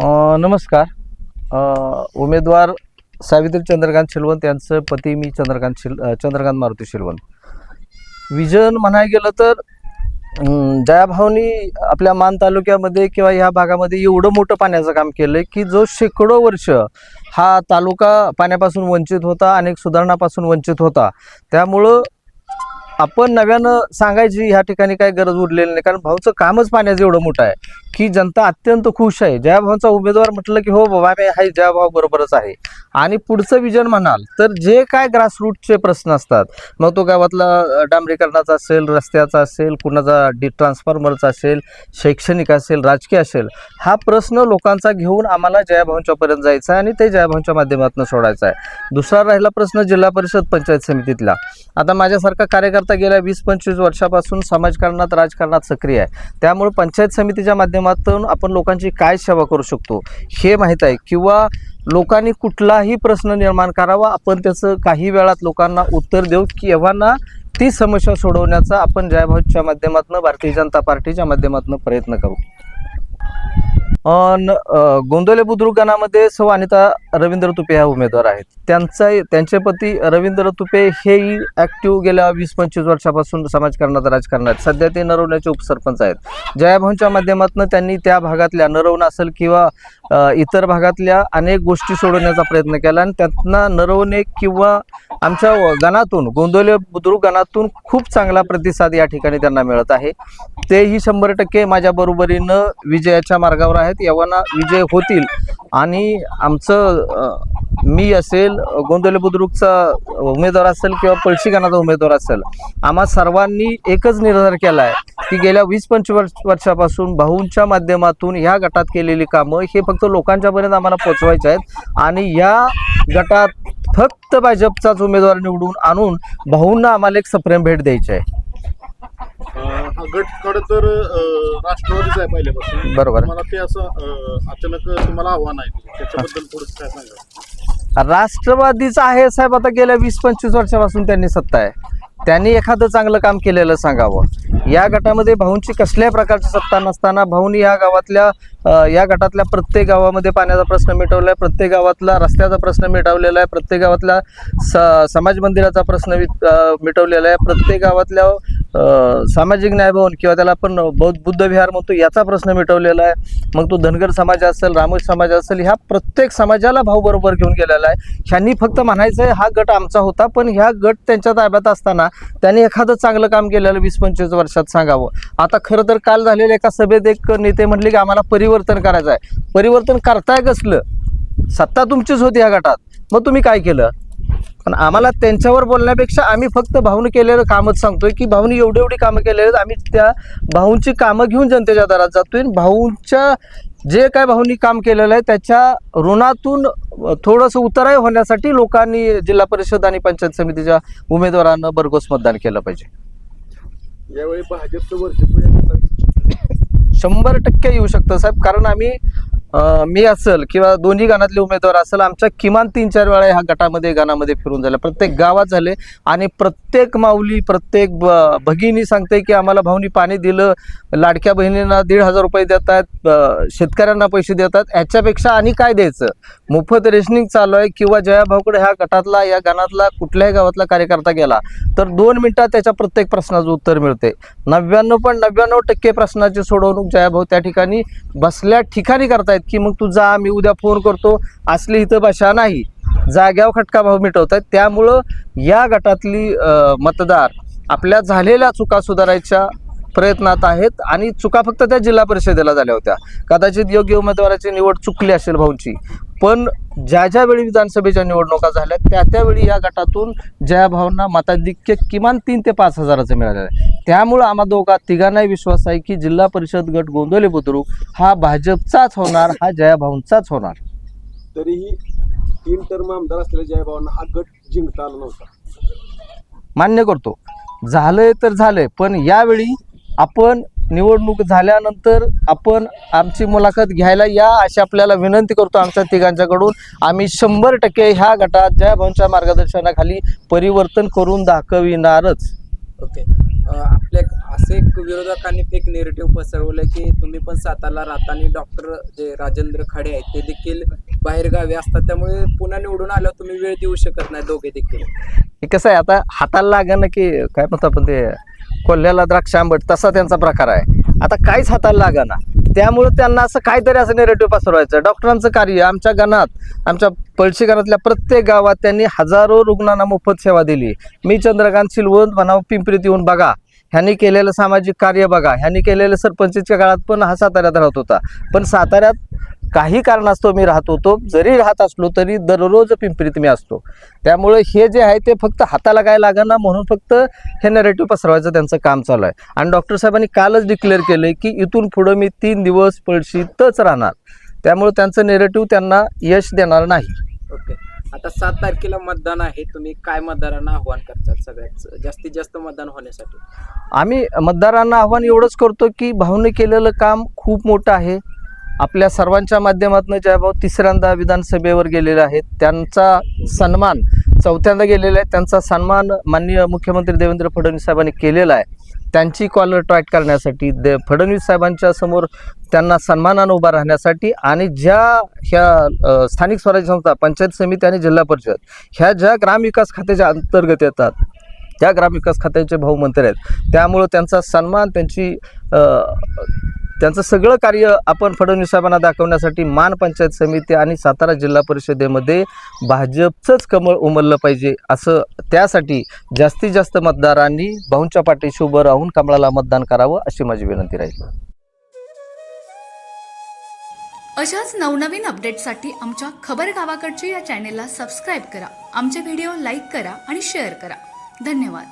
नमस्कार. उमेदवार सावित्री चंद्रकांत शिलवंत यांचं पती मी चंद्रकांत शिल चंद्रकांत मारुती शिलवंत. विजन म्हणायला गेलं तर अं, दयाभाऊनी आपल्या मान तालुक्यामध्ये किंवा ह्या भागामध्ये एवढं मोठं पाण्याचं काम केलं की जो शेकडो वर्ष हा तालुका पाण्यापासून वंचित होता अनेक सुधारणापासून वंचित होता. त्यामुळं आपण नव्यानं सांगायची ह्या ठिकाणी काही गरज उरलेली नाही कारण भाऊचं कामच पाण्याचं एवढं मोठं आहे. की जनता अत्यंत खुश आहे. जयाभाऊंचा उमेदवार म्हटलं की हो बाबा मी हा जयाभाऊ बरोबरच आहे. आणि पुढचं विजन म्हणाल तर जे काय ग्रासरूटचे प्रश्न असतात मग तो गावातला डांबरीकरणाचा असेल रस्त्याचा असेल कुणाचा डी ट्रान्सफॉर्मरचा असेल शैक्षणिक असेल राजकीय असेल हा प्रश्न लोकांचा घेऊन आम्हाला जयाभाऊंच्यापर्यंत जायचा आहे आणि ते जयाभाऊंच्या माध्यमातून सोडायचा आहे. दुसरा राहिला प्रश्न जिल्हा परिषद पंचायत समितीतला. आता माझ्यासारखा कार्यकर्ता गेल्या वीस पंचवीस वर्षापासून समाजकारणात राजकारणात सक्रिय आहे. त्यामुळे पंचायत समितीच्या माध्यमात माध्यमातून आपण लोकांची काय सेवा करू शकतो हे माहीत आहे. किंवा लोकांनी कुठलाही प्रश्न निर्माण करावा आपण त्याचं काही वेळात लोकांना उत्तर देऊ किंवा ती समस्या सोडवण्याचा आपण जयभाऊच्या माध्यमातून भारतीय जनता पार्टीच्या माध्यमातून प्रयत्न करू. गोंदवले बुद्रुक गणामध्ये सौ अनिता रवींद्र तुपे ह्या उमेदवार आहेत. त्यांचा त्यांचे पती रवींद्र तुपे हेही ॲक्टिव्ह गेल्या वीस पंचवीस वर्षापासून समाजकारणात राजकारणात सध्या ते नरवण्याचे उपसरपंच आहेत. जयाभाऊंच्या माध्यमातून त्यांनी त्या भागातल्या नरवण असेल किंवा इतर भागातल्या अनेक गोष्टी सोडवण्याचा प्रयत्न केला आणि त्यांना नरवणे किंवा आमच्या गणातून गोंदवले बुद्रुक गणातून खूप चांगला प्रतिसाद या ठिकाणी त्यांना मिळत आहे. तेही शंभर टक्के माझ्या बरोबरीनं विजयाच्या मार्गावर आहेत. यवाना विजय होतील. आणि आमचं मी असेल गोंदवले बुद्रुकचा उमेदवार असेल किंवा पळशीगणाचा उमेदवार असेल आम्हा सर्वांनी एकच निर्धार केला आहे की गेल्या वीस पंचवीस वर्षापासून भाऊंच्या माध्यमातून ह्या गटात केलेली कामं हे फक्त लोकांच्यापर्यंत आम्हाला पोचवायचे आहेत. आणि या गटात फक्त भाजपचाच उमेदवार निवडून आणून भाऊंना आम्हाला एक सप्रेम भेट द्यायची आहे. हा गट खरं तर राष्ट्रवादीच आहे पहिल्यापासून. बरोबर. मला ते असं अं, अचानक तुम्हाला आव्हान आहे. त्याच्याबद्दल काय सांगा राष्ट्रवादीचा आहे साहेब आता गेल्या वीस पंचवीस वर्षापासून त्यांनी सत्ता आहे. त्यांनी एखादं चांगलं काम केलेलं सांगावं. या गटामध्ये भाऊंची कसल्याही प्रकारची सत्ता नसताना भाऊंनी या गावातल्या अ, या गटातल्या प्रत्येक गावामध्ये पाण्याचा प्रश्न मिटवला आहे प्रत्येक गावातला रस्त्याचा प्रश्न मिटवलेला आहे प्रत्येक गावातल्या स समाज मंदिराचा प्रश्न वि- अ, मिटवलेला आहे प्रत्येक गावातल्या सामाजिक न्यायभवन किंवा त्याला आपण बौद्ध बुद्ध विहार म्हणतो याचा प्रश्न मिटवलेला आहे. मग तो धनगर समाज असेल रामोज समाज असेल ह्या प्रत्येक समाजाला भाऊ बरोबर घेऊन गेलेला आहे. ह्यांनी फक्त म्हणायचं आहे हा गट आमचा होता पण ह्या गट त्यांच्या ताब्यात असताना त्यांनी एखादं चांगलं काम केलेलं वीस पंचवीस वर्षात सांगावं. आता खरं तर काल झालेल्या एका सभेत एक नेते म्हटले की आम्हाला परिवर्तन करायचं आहे. परिवर्तन करताय कसलं? सत्ता तुमचीच होती ह्या गटात. मग तुम्ही काय केलं? पण आम्हाला त्यांच्यावर बोलण्यापेक्षा आम्ही फक्त भाऊने केलेलं कामच सांगतोय की भाऊने एवढी एवढी कामं केलेली आहेत आम्ही त्या भाऊंची कामं घेऊन जनतेच्या दारात जातोय. आणि भाऊंच्या जे काय भाऊंनी काम केलेलं आहे त्याच्या ऋणातून थोडंसं उतराई होण्यासाठी लोकांनी जिल्हा परिषद आणि पंचायत समितीच्या उमेदवारांना भरघोस मतदान केलं पाहिजे. यावेळी भाजपचं वर्चस्व शंभर टक्के येऊ शकतं साहेब कारण आम्ही मी असेल किंवा दोन्ही गाणातले उमेदवार असेल आमच्या किमान तीन चार वेळा ह्या गटामध्ये गाणामध्ये फिरून झाल्या प्रत्येक गावात झाले आणि प्रत्येक माऊली प्रत्येक ब- भगिनी सांगते की आम्हाला भाऊनी पाणी दिलं लाडक्या बहिणींना दीड हजार रुपये देत आहेत शेतकऱ्यांना पैसे देतात. याच्यापेक्षा आणि काय द्यायचं? मोफत रेशनिंग चालू आहे किंवा जया भाऊकडे ह्या गटातला या गणातला कुठल्याही गावातला कार्यकर्ता गेला तर दोन मिनिटात त्याच्या प्रत्येक प्रश्नाचं उत्तर मिळते. नव्याण्णव पण नव्याण्णव टक्के प्रश्नाची सोडवणूक जयाभाऊ त्या ठिकाणी बसल्या ठिकाणी करतायत की मग तू जा मी उद्या फोन करतो. असली इथं भाषा नाही. जाग्यावर खटका भाऊ आहेत त्यामुळं या गटातली मतदार आपल्या झालेल्या चुका सुधारायच्या प्रयत्नात आहेत आणि चुका फक्त त्या जिल्हा परिषदेला झाल्या होत्या. कदाचित योग्य उमेदवाराची निवड चुकली असेल भाऊंची. पण ज्या ज्या वेळी विधानसभेच्या निवडणुका झाल्या त्या त्यावेळी या गटातून जया भाऊंना मताधिक्य किमान तीन ते पाच हजाराचं मिळालेलं आहे. त्यामुळं आम्हा दोघा तिघांनाही विश्वास आहे की जिल्हा परिषद गट गोंदवले बुद्रुक हा भाजपचाच होणार हा जया भाऊंचाच होणार. तरीही तीन टर्म आमदार असलेल्या जयभावांना हा गट जिंकता आला नव्हता. मान्य करतो. झालंय तर झालंय पण यावेळी आपण निवडणूक झाल्यानंतर आपण आमची मुलाखत घ्यायला या अशी आपल्याला विनंती करतो आमच्या तिघांच्याकडून. आम्ही शंभर टक्के ह्या गटात जयभाऊंच्या मार्गदर्शनाखाली परिवर्तन करून दाखविणारच. ओके. आपल्या असे एक विरोधकांनी फेक नेरेटिव्ह पसरवलं की तुम्ही पण सातारला राहता आणि डॉक्टर जे राजेंद्र खाडे आहेत ते देखील बाहेरगावी असतात. त्यामुळे पुन्हा निवडून आल्यावर तुम्ही वेळ देऊ शकत नाही दोघे देखील. हे कसं आहे आता हाताला लागणं की काय म्हणतो आपण ते? कोल्ह्याला द्राक्ष आंबट तसा त्यांचा प्रकार आहे. आता काहीच हाताला लागाना त्यामुळे त्यांना असं काहीतरी असं नेरेटिव्ह पसरवायचं डॉक्टरांचं कार्य आमच्या गणात आमच्या पळशी गणातल्या प्रत्येक गावात त्यांनी हजारो रुग्णांना मोफत सेवा दिली. मी चंद्रकांत शिलवंत म्हणावं पिंपरीत येऊन बघा. ह्यांनी केलेलं सामाजिक कार्य बघा. ह्यांनी केलेलं सरपंचच्या काळात पण हा साताऱ्यात राहत होता. पण साताऱ्यात काही कारणास्तव मी राहत होतो. जरी राहत असलो तरी दररोज पिंपरीत मी असतो. त्यामुळे हे जे आहे ते फक्त हाताला काय लागणार म्हणून फक्त हे नेरेटिव्ह पसरवायचं त्यांचं काम चालू आहे. आणि डॉक्टर साहेबांनी कालच डिक्लेअर केलं की इथून पुढं मी तीन दिवस पळशीतच राहणार. त्यामुळे त्यांचं नेरेटिव्ह त्यांना यश देणार नाही. ओके. आता सात तारखेला मतदान आहे. तुम्ही काय मतदारांना आव्हान करताल सगळ्यात जास्तीत जास्त मतदान होण्यासाठी? आम्ही मतदारांना आव्हान एवढंच करतो की भाऊने केलेलं काम खूप मोठं आहे. आपल्या सर्वांच्या माध्यमातून जयभाऊ तिसऱ्यांदा विधानसभेवर गेलेले आहेत. त्यांचा सन्मान चौथ्यांदा गेलेला आहे. त्यांचा सन्मान माननीय मुख्यमंत्री देवेंद्र फडणवीस साहेबांनी केलेला आहे. त्यांची कॉलर ट्रॅक करण्यासाठी दे फडणवीस साहेबांच्या समोर त्यांना सन्मानानं उभा राहण्यासाठी आणि ज्या ह्या स्थानिक स्वराज्य संस्था पंचायत समिती आणि जिल्हा परिषद ह्या ज्या ग्रामविकास खात्याच्या अंतर्गत येतात त्या ग्रामविकास खात्याचे भाऊ मंत्री आहेत. त्यामुळं त्यांचा सन्मान त्यांची त्यांचं सगळं कार्य आपण फडणवीस साहेबांना दाखवण्यासाठी मान पंचायत समिती आणि सातारा जिल्हा परिषदेमध्ये भाजपचंच कमळ उमललं पाहिजे असं त्यासाठी जास्तीत जास्त मतदारांनी भाऊंच्या पाठीशी उभं राहून कमळाला मतदान करावं अशी माझी विनंती राहील. अशाच नवनवीन अपडेटसाठी आमच्या खबर गावाकडच्या या चॅनेलला सबस्क्राईब करा. आमचे व्हिडिओ लाईक करा आणि शेअर करा. धन्यवाद.